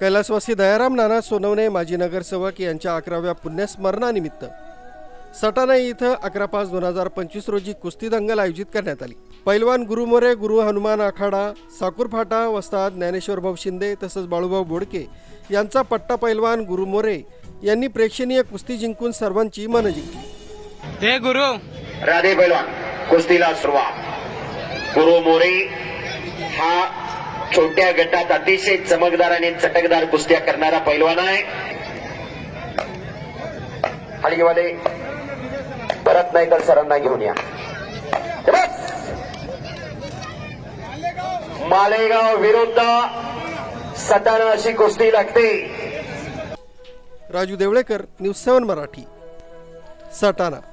कैलासवासी दयाराम नाना सोनवणे माजी नगरसेवक यांच्या अकराव्या पुण्यस्मरणानिमित्त सटाणाई इथं अकरा पाच दोन हजार पंचवीस रोजी कुस्ती दंगल आयोजित करण्यात आली. पैलवान गुरुमोरे गुरु हनुमान आखाडा साकूर फाटा वस्ताद ज्ञानेश्वर भाऊ शिंदे तसंच बाळूभाऊ बोडके यांचा पट्टा पैलवान गुरुमोरे यांनी प्रेक्षणीय कुस्ती जिंकून सर्वांची मनं जिंकली. हे गुरु. राधे पैलवान कुस्तीला सुरुवात. गुरु मोरे हा छोट्या गटात अतिशय चमकदार आणि चटकदार कुस्त्या करणारा पैलवान आहे. हळीवाले परत नाही तर सरांना घेऊन या. बस. मालेगाव विरुद्ध सटाणा अशी कुस्ती लागते. Raju Devlekar news seven Marathi Satana.